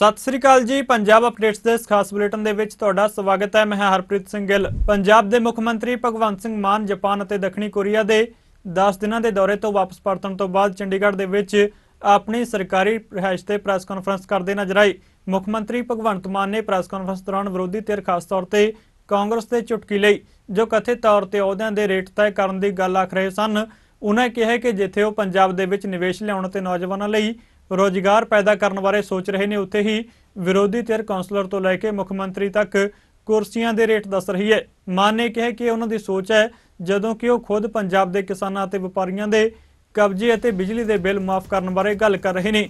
ਸਤਿ ਸ੍ਰੀ ਅਕਾਲ ਜੀ, ਪੰਜਾਬ ਅਪਡੇਟਸ ਦੇ ਇਸ ਖਾਸ ਬੁਲੇਟਿਨ ਦੇ ਵਿੱਚ ਤੁਹਾਡਾ ਸਵਾਗਤ ਹੈ। ਮੈਂ ਹਰਪ੍ਰੀਤ ਸਿੰਘ ਗਿੱਲ। ਪੰਜਾਬ ਦੇ ਮੁੱਖ ਮੰਤਰੀ ਭਗਵੰਤ ਸਿੰਘ ਮਾਨ ਜਾਪਾਨ ਅਤੇ ਦੱਖਣੀ ਕੋਰੀਆ ਦੇ 10 ਦਿਨਾਂ ਦੇ ਦੌਰੇ ਤੋਂ ਵਾਪਸ ਪਰਤਣ ਤੋਂ ਬਾਅਦ ਚੰਡੀਗੜ੍ਹ ਦੇ ਵਿੱਚ ਆਪਣੀ ਸਰਕਾਰੀ ਰਿਹਾਇਸ਼ ਤੇ ਪ੍ਰੈਸ ਕਾਨਫਰੰਸ ਕਰਦੇ ਨਜ਼ਰ ਆਏ। ਮੁੱਖ ਮੰਤਰੀ ਭਗਵੰਤ ਮਾਨ ਨੇ ਪ੍ਰੈਸ ਕਾਨਫਰੰਸ ਦੌਰਾਨ ਵਿਰੋਧੀ ਧਿਰ, ਖਾਸ ਤੌਰ ਤੇ ਕਾਂਗਰਸ ਦੇ ਚੁਟਕੀ ਲਈ, ਜੋ ਕਥਿਤ ਤੌਰ ਤੇ ਅਹੁਦਿਆਂ ਦੇ ਰੇਟ ਤੈਅ ਕਰਨ ਦੀ ਗੱਲ ਆਖ ਰਹੇ ਸਨ। ਉਹਨਾਂ ਕਿਹਾ ਕਿ ਜਿੱਥੇ ਉਹ ਪੰਜਾਬ ਦੇ ਵਿੱਚ ਨਿਵੇਸ਼ ਲਿਆਉਣ ਤੇ ਨੌਜਵਾਨਾਂ ਲਈ ਰੋਜ਼ਗਾਰ ਪੈਦਾ ਕਰਨ ਬਾਰੇ ਸੋਚ ਰਹੇ ਨੇ। ਉੱਥੇ ਹੀ ਵਿਰੋਧੀ ਧਿਰ ਕੌਂਸਲਰ ਤੋਂ ਲੈ ਕੇ ਮੁੱਖ ਮੰਤਰੀ ਤੱਕ ਕੁਰਸੀਆਂ ਦੇ ਰੇਟ ਦੱਸ ਰਹੀ ਹੈ। ਮਾਨ ਨੇ ਕਿਹਾ ਕਿ ਉਹਨਾਂ ਦੀ ਸੋਚ ਹੈ, ਜਦੋਂ ਕਿ ਉਹ ਖੁਦ ਪੰਜਾਬ ਦੇ ਕਿਸਾਨਾਂ ਅਤੇ ਵਪਾਰੀਆਂ ਦੇ ਕਬਜ਼ੇ ਅਤੇ ਬਿਜਲੀ ਦੇ ਬਿੱਲ ਮਾਫ ਕਰਨ ਬਾਰੇ ਗੱਲ ਕਰ ਰਹੇ ਨੇ।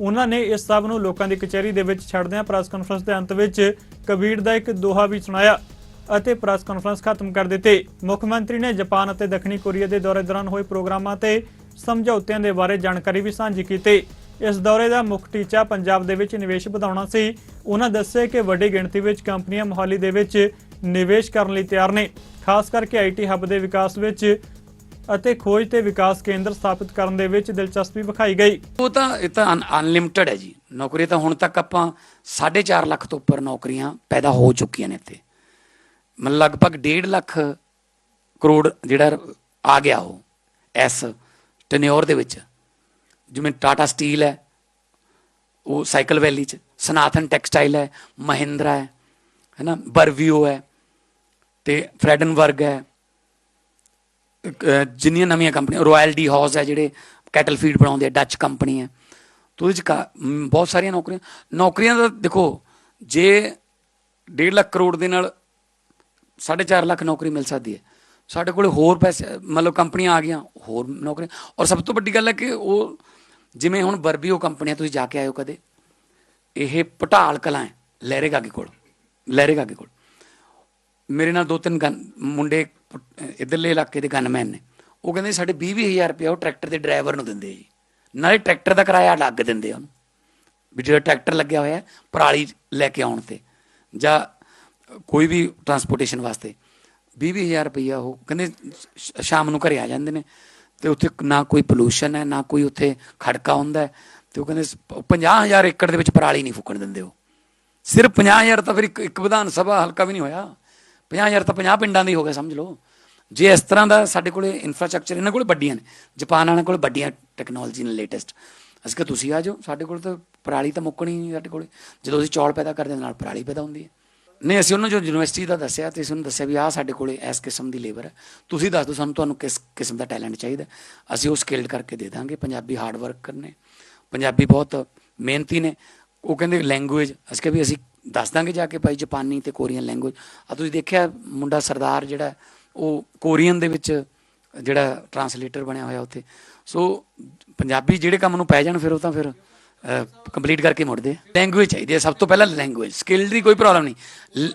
ਉਹਨਾਂ ਨੇ ਇਸ ਸਭ ਨੂੰ ਲੋਕਾਂ ਦੀ ਕਚਹਿਰੀ ਦੇ ਵਿੱਚ ਛੱਡਦਿਆਂ ਪ੍ਰੈਸ ਕਾਨਫਰੰਸ ਦੇ ਅੰਤ ਵਿੱਚ ਕਬੀਰ ਦਾ ਇੱਕ ਦੋਹਾ ਵੀ ਸੁਣਾਇਆ ਅਤੇ ਪ੍ਰੈਸ ਕਾਨਫਰੰਸ ਖਤਮ ਕਰ ਦਿੱਤੀ। ਮੁੱਖ ਮੰਤਰੀ ਨੇ ਜਾਪਾਨ ਅਤੇ ਦੱਖਣੀ ਕੋਰੀਆ ਦੇ ਦੌਰੇ ਦੌਰਾਨ ਹੋਏ ਪ੍ਰੋਗਰਾਮਾਂ ਤੇ ਸਮਝੌਤਿਆਂ ਦੇ ਬਾਰੇ ਜਾਣਕਾਰੀ ਵੀ ਸਾਂਝੀ ਕੀਤੀ। ਇਸ ਦੌਰੇ ਦਾ ਮੁੱਖ ਟੀਚਾ ਪੰਜਾਬ ਦੇ ਵਿੱਚ ਨਿਵੇਸ਼ ਵਧਾਉਣਾ ਸੀ। ਉਹਨਾਂ ਦੱਸਿਆ ਕਿ ਵੱਡੀ ਗਿਣਤੀ ਵਿੱਚ ਕੰਪਨੀਆਂ ਮੋਹਾਲੀ ਦੇ ਵਿੱਚ ਨਿਵੇਸ਼ ਕਰਨ ਲਈ ਤਿਆਰ ਨੇ। ਖਾਸ ਕਰਕੇ ਆਈਟੀ ਹੱਬ ਦੇ ਵਿਕਾਸ ਵਿੱਚ ਅਤੇ ਖੋਜ ਤੇ ਵਿਕਾਸ ਕੇਂਦਰ ਸਥਾਪਿਤ ਕਰਨ ਦੇ ਵਿੱਚ ਦਿਲਚਸਪੀ ਵਿਖਾਈ ਗਈ। ਉਹ ਤਾਂ, ਇਹ ਤਾਂ ਅਨਲਿਮਟਿਡ ਹੈ ਜੀ। ਨੌਕਰੀ ਤਾਂ ਹੁਣ ਤੱਕ ਆਪਾਂ 4.5 ਲੱਖ ਤੋਂ ਉੱਪਰ ਨੌਕਰੀਆਂ ਪੈਦਾ ਹੋ ਚੁੱਕੀਆਂ ਨੇ ਇੱਥੇ। ਮਤਲਬ ਲਗਭਗ 1.5 ਲੱਖ ਕਰੋੜ ਜਿਹੜਾ ਆ ਗਿਆ ਉਹ ਇਸ ਟੈਨਿਓਰ ਦੇ ਵਿੱਚ। ਜਿਵੇਂ ਟਾਟਾ ਸਟੀਲ ਹੈ, ਉਹ ਸਾਈਕਲ ਵੈਲੀ ਚ, ਸਨਾਤਨ ਟੈਕਸਟਾਈਲ ਹੈ, ਮਹਿੰਦਰਾ ਹੈ, ਹੈਨਾ ਬਰਵਿਓ ਹੈ, ਤੇ ਫਰੈਡਨਵਰਗ ਹੈ ਜਿੰਨੀਆਂ ਨਵੀਆਂ ਕੰਪਨੀਆਂ ਰਾਇਲ ਡੀ ਹਾਊਸ ਹੈ, ਜਿਹੜੇ ਕੈਟਲ ਫੀਡ ਬਣਾਉਂਦੇ ਆ ਡੱਚ ਕੰਪਨੀ ਹੈ, ਤੋਂ ਉਹਦੇ ਚ ਕਾ- ਬਹੁਤ ਸਾਰੀਆਂ ਨੌਕਰੀਆਂ ਨੌਕਰੀਆਂ ਦਾ ਦੇਖੋ, ਜੇ 1.5 ਲੱਖ ਕਰੋੜ ਦੇ ਨਾਲ 4.5 ਲੱਖ ਨੌਕਰੀ ਮਿਲ ਸਕਦੀ ਹੈ, ਸਾਡੇ ਕੋਲ ਹੋਰ ਪੈਸੇ, ਮਤਲਬ ਕੰਪਨੀਆਂ ਆ ਗਈਆਂ, ਹੋਰ ਨੌਕਰੀਆਂ, ਔਰ ਸਭ ਤੋਂ ਵੱਡੀ ਗੱਲ ਹੈ ਕਿ ਉਹ ਜਿਵੇਂ ਹੁਣ ਬਰਬੀਓ ਕੰਪਨੀਆਂ ਤੁਸੀਂ ਜਾ ਕੇ ਆਇਓ ਕਦੇ, ਇਹ ਪਟਾਲ ਕਲਾਂ ਹੈ, ਲਹਿਰੇ ਗਾਗੇ ਕੋਲ, ਲਹਿਰੇ ਗਾਗੇ ਕੋਲ। ਮੇਰੇ ਨਾਲ ਦੋ ਤਿੰਨ ਗਨ, ਮੁੰਡੇ ਪ- ਇੱਧਰਲੇ ਇਲਾਕੇ ਦੇ ਗਨਮੈਨ ਨੇ। ਉਹ ਕਹਿੰਦੇ ਸਾਡੇ 20-20000 ਰੁਪਏ ਉਹ ਟਰੈਕਟਰ ਦੇ ਡਰਾਈਵਰ ਨੂੰ ਦਿੰਦੇ ਜੀ। ਨਾਲੇ ਟਰੈਕਟਰ ਦਾ ਕਿਰਾਇਆ ਅਲੱਗ ਦਿੰਦੇ ਆ ਉਹਨੂੰ। ਵੀ ਜਿਹੜਾ ਟਰੈਕਟਰ ਲੱਗਿਆ ਹੋਇਆ ਪਰਾਲੀ ਲੈ ਕੇ ਆਉਣ ਤੇ, ਜਾਂ ਕੋਈ ਵੀ ਟਰਾਂਸਪੋਰਟੇਸ਼ਨ ਵਾਸਤੇ। 20-20000 ਰੁਪਈਆ ਉਹ ਕਹਿੰਦੇ ਸ਼- ਸ਼ਾਮ ਨੂੰ ਘਰੇ ਆ ਜਾਂਦੇ ਨੇ। ਤੇ ਉੱਥੇ ਨਾ ਕੋਈ ਪੋਲੂਸ਼ਨ ਹੈ ਨਾ ਕੋਈ ਉੱਥੇ ਖੜਕਾ ਹੁੰਦਾ ਹੈ, ਤੇ ਉਹ ਕਹਿੰਦੇ 50000 ਏਕੜ ਦੇ ਵਿੱਚ ਪਰਾਲੀ ਨਹੀਂ ਫੂਕਣ ਦਿੰਦੇ ਉਹ। ਸਿਰਫ 50000 ਤਾਂ ਫਿਰ ਇੱਕ ਇੱਕ ਵਿਧਾਨ ਸਭਾ ਹਲਕਾ ਵੀ ਨਹੀਂ ਹੋਇਆ। 50000 ਤਾਂ 50 ਪਿੰਡਾਂ ਦੀ ਹੋ ਗਿਆ ਸਮਝ ਲਓ। ਜੇ ਇਸ ਤਰ੍ਹਾਂ ਦਾ ਸਾਡੇ ਕੋਲੇ ਇਨਫਰਾਸਟ੍ਰਕਚਰ ਇਹਨਾਂ ਕੋਲ ਵੱਡੀਆਂ ਨੇ ਜਾਪਾਨ ਵਾਲਿਆਂ ਕੋਲ ਵੱਡੀਆਂ ਟੈਕਨੋਲੋਜੀ ਨੇ ਲੇਟੈਸਟ ਅਸੀਂ ਕਿ ਤੁਸੀਂ ਆ ਜਾਓ ਸਾਡੇ ਕੋਲ ਤਾਂ ਪਰਾਲੀ ਤਾਂ ਮੁੱਕਣੀ ਨਹੀਂ ਸਾਡੇ ਕੋਲੇ। ਜਦੋਂ ਅਸੀਂ ਚੌਲ ਪੈਦਾ ਕਰਦੇ ਹਾਂ, ਨਾਲ ਪਰਾਲੀ ਪੈਦਾ ਹੁੰਦੀ ਹੈ। ਨਹੀਂ, ਅਸੀਂ ਉਹਨਾਂ ਜੋ ਯੂਨੀਵਰਸਿਟੀ ਦਾ ਦੱਸਿਆ ਤੇ ਅਸੀਂ ਉਹਨੂੰ ਦੱਸਿਆ ਵੀ ਆਹ ਸਾਡੇ ਕੋਲੇ ਇਸ ਕਿਸਮ ਦੀ ਲੇਬਰ ਹੈ। ਤੁਸੀਂ ਦੱਸ ਦਿਓ, ਸਾਨੂੰ ਤੁਹਾਨੂੰ ਕਿਸ ਕਿਸਮ ਦਾ ਟੈਲੈਂਟ ਚਾਹੀਦਾ ਅਸੀਂ ਉਹ ਸਕਿਲਡ ਕਰਕੇ ਦੇ ਦਾਂਗੇ। ਪੰਜਾਬੀ ਹਾਰਡ ਵਰਕਰ ਨੇ ਪੰਜਾਬੀ ਬਹੁਤ ਮਿਹਨਤੀ ਨੇ। ਉਹ ਕਹਿੰਦੇ ਲੈਂਗੁਏਜ ਅਸੀਂ ਕਿਹਾ ਵੀ ਅਸੀਂ ਦੱਸ ਦਾਂਗੇ ਜਾ ਕੇ ਭਾਈ ਜਾਪਾਨੀ ਤੇ ਕੋਰੀਅਨ ਲੈਂਗੁਏਜ ਆ ਤੁਸੀਂ ਦੇਖਿਆ ਮੁੰਡਾ ਸਰਦਾਰ ਜਿਹੜਾ ਉਹ ਕੋਰੀਅਨ ਦੇ ਵਿੱਚ ਜਿਹੜਾ ਟਰਾਂਸਲੇਟਰ ਬਣਿਆ ਹੋਇਆ ਉੱਥੇ। ਸੋ ਪੰਜਾਬੀ ਜਿਹੜੇ ਕੰਮ ਨੂੰ ਪੈ ਜਾਣ, ਫਿਰ ਉਹ ਤਾਂ ਫਿਰ ਕੰਪਲੀਟ ਕਰਕੇ ਮੁੜਦੇ ਲੈਂਗੁਏਜ ਚਾਹੀਦੀ ਹੈ, ਸਭ ਤੋਂ ਪਹਿਲਾਂ ਲੈਂਗੁਏਜ ਸਕਿੱਲ ਦੀ ਕੋਈ ਪ੍ਰੋਬਲਮ ਨਹੀਂ।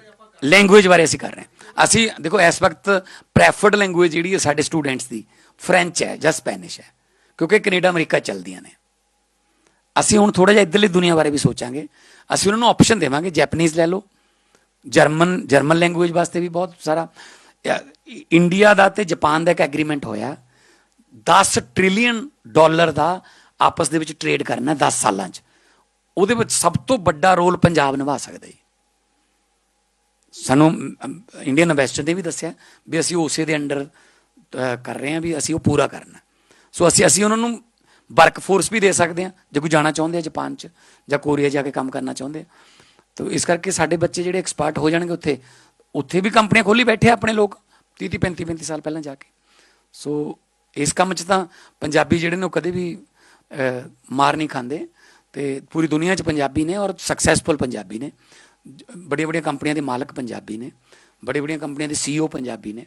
ਲੈਂਗੁਏਜ ਬਾਰੇ ਅਸੀਂ ਕਰ ਰਹੇ ਹਾਂ। ਅਸੀਂ, ਦੇਖੋ, ਇਸ ਵਕਤ ਪ੍ਰੈਫਰਡ ਲੈਂਗੁਏਜ ਜਿਹੜੀ ਹੈ ਸਾਡੇ ਸਟੂਡੈਂਟਸ ਦੀ ਫ੍ਰੈਂਚ ਹੈ ਜਾਂ ਸਪੈਨਿਸ਼ ਹੈ, ਕਿਉਂਕਿ ਕੈਨੇਡਾ, ਅਮਰੀਕਾ ਚੱਲਦੀਆਂ ਨੇ। ਅਸੀਂ ਹੁਣ ਥੋੜਾ ਜਿਹਾ ਇੱਧਰਲੀ ਦੁਨੀਆ ਬਾਰੇ ਵੀ ਸੋਚਾਂਗੇ। ਅਸੀਂ ਉਹਨਾਂ ਨੂੰ ਆਪਸ਼ਨ ਦੇਵਾਂਗੇ ਜੈਪਨੀਜ਼ ਲੈ ਲਓ। ਜਰਮਨ ਜਰਮਨ ਲੈਂਗੁਏਜ ਵਾਸਤੇ ਵੀ ਬਹੁਤ ਸਾਰਾ ਇੰਡੀਆ ਦਾ ਤੇ ਜਾਪਾਨ ਦਾ ਇੱਕ ਐਗਰੀਮੈਂਟ ਹੋਇਆ। 10 ਟ੍ਰਿਲੀਅਨ ਡਾਲਰ ਦਾ ਆਪਸ ਦੇ ਵਿੱਚ ਟ੍ਰੇਡ ਕਰਨਾ 10 ਸਾਲਾਂ 'ਚ। ਉਹਦੇ ਵਿੱਚ ਸਭ ਤੋਂ ਵੱਡਾ ਰੋਲ ਪੰਜਾਬ ਨਿਭਾ ਸਕਦਾ ਹੈ ਸਾਨੂੰ ਇੰਡੀਅਨ ਐਮਬੈਸਡਰ ਨੇ ਵੀ ਦੱਸਿਆ ਵੀ ਅਸੀਂ ਉਸੇ ਦੇ ਅੰਡਰ ਕਰ ਰਹੇ ਹਾਂ ਵੀ ਅਸੀਂ ਉਹ ਪੂਰਾ ਕਰਨਾ। ਸੋ ਅਸੀਂ ਅਸੀਂ ਉਹਨਾਂ ਨੂੰ ਵਰਕ ਫੋਰਸ ਵੀ ਦੇ ਸਕਦੇ ਹਾਂ, ਜੇ ਕੋਈ ਜਾਣਾ ਚਾਹੁੰਦੇ ਆ ਜਾਪਾਨ 'ਚ ਜਾਂ ਕੋਰੀਆ ਜਾ ਕੇ ਕੰਮ ਕਰਨਾ ਚਾਹੁੰਦੇ ਆ। ਤਾਂ ਇਸ ਕਰਕੇ ਸਾਡੇ ਬੱਚੇ ਜਿਹੜੇ ਐਕਸਪਰਟ ਹੋ ਜਾਣਗੇ ਉੱਥੇ ਉੱਥੇ ਵੀ ਕੰਪਨੀਆਂ ਖੋਲੀ ਬੈਠੇ ਆ ਆਪਣੇ ਲੋਕ 30 30 35 35 ਸਾਲ ਪਹਿਲਾਂ ਜਾ ਕੇ। ਸੋ ਇਸ ਕੰਮ 'ਚ ਤਾਂ ਪੰਜਾਬੀ ਜਿਹੜੇ ਨੇ ਉਹ ਕਦੇ ਵੀ ਮਾਰ ਨਹੀਂ ਖਾਂਦੇ ਤੇ ਪੂਰੀ ਦੁਨੀਆ 'ਚ ਪੰਜਾਬੀ ਨੇ ਔਰ ਸਕਸੈਸਫੁਲ ਪੰਜਾਬੀ ਨੇ। ਬੜੀਆਂ ਬੜੀਆਂ ਕੰਪਨੀਆਂ ਦੇ ਮਾਲਕ ਪੰਜਾਬੀ ਨੇ ਬੜੀਆਂ ਬੜੀਆਂ ਕੰਪਨੀਆਂ ਦੇ ਸੀਈਓ ਪੰਜਾਬੀ ਨੇ।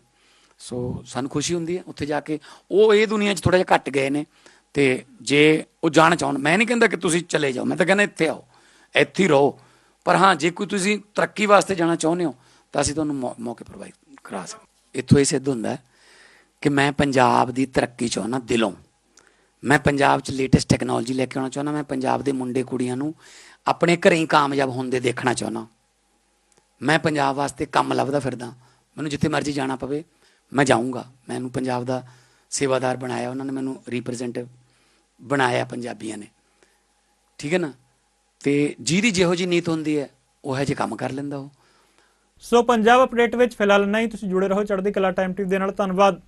ਸੋ ਸਾਨੂੰ ਖੁਸ਼ੀ ਹੁੰਦੀ ਹੈ ਉੱਥੇ ਜਾ ਕੇ। ਉਹ ਇਹ ਦੁਨੀਆ 'ਚ ਥੋੜਾ ਜਿਹਾ ਘੱਟ ਗਏ ਨੇ ਤੇ ਜੇ ਉਹ ਜਾਣਾ ਚਾਹਣ, ਮੈਂ ਨਹੀਂ ਕਹਿੰਦਾ ਕਿ ਤੁਸੀਂ ਚਲੇ ਜਾਓ, ਮੈਂ ਤਾਂ ਕਹਿੰਦਾ ਇੱਥੇ ਆਓ, ਇੱਥੇ ਹੀ ਰਹੋ। ਪਰ ਹਾਂ, ਜੇ ਕੋਈ ਤੁਸੀਂ ਤਰੱਕੀ ਵਾਸਤੇ ਜਾਣਾ ਚਾਹੁੰਦੇ ਹੋ, ਤਾਂ ਅਸੀਂ ਤੁਹਾਨੂੰ ਮੌ- ਮੌਕੇ ਪ੍ਰੋਵਾਈਡ ਕਰਾ ਸਕਦੇ ਇੱਥੋਂ ਇਹ ਸਿੱਧ ਹੁੰਦਾ ਕਿ ਮੈਂ ਪੰਜਾਬ ਦੀ ਤਰੱਕੀ ਚਾਹੁੰਦਾ ਦਿਲੋਂ। ਮੈਂ ਪੰਜਾਬ 'ਚ ਲੇਟੈਸਟ ਟੈਕਨੋਲੋਜੀ ਲੈ ਕੇ ਆਉਣਾ ਚਾਹੁੰਦਾ, ਮੈਂ ਪੰਜਾਬ ਦੇ ਮੁੰਡੇ ਕੁੜੀਆਂ ਨੂੰ ਆਪਣੇ ਘਰੇ ਹੀ ਕਾਮਯਾਬ ਹੁੰਦੇ ਦੇਖਣਾ ਚਾਹੁੰਦਾ। ਮੈਂ ਪੰਜਾਬ ਵਾਸਤੇ ਕੰਮ ਲੱਭਦਾ ਫਿਰਦਾ, ਮੈਨੂੰ ਜਿੱਥੇ ਮਰਜ਼ੀ ਜਾਣਾ ਪਵੇ, ਮੈਂ ਜਾਊਂਗਾ। ਮੈਨੂੰ ਪੰਜਾਬ ਦਾ ਸੇਵਾਦਾਰ ਬਣਾਇਆ, ਉਹਨਾਂ ਨੇ ਮੈਨੂੰ ਰਿਪਰੈਜ਼ੈਂਟੇਟਿਵ ਬਣਾਇਆ ਪੰਜਾਬੀਆਂ ਨੇ। ਠੀਕ ਹੈ ਨਾ? ਤੇ ਜਿਹਦੀ ਜਿਹੋ ਜੀ ਨੀਤ ਹੁੰਦੀ ਹੈ, ਉਹ ਹੈ ਜੇ ਕੰਮ ਕਰ ਲੈਂਦਾ ਉਹ। ਸੋ ਪੰਜਾਬ ਅਪਡੇਟ ਵਿੱਚ ਫਿਲਹਾਲ ਨਹੀਂ ਤੁਸੀਂ ਜੁੜੇ ਰਹੋ ਚੜ੍ਹਦੀ ਕਲਾ ਟਾਈਮ ਟੀਵੀ ਦੇ ਨਾਲ। ਧੰਨਵਾਦ।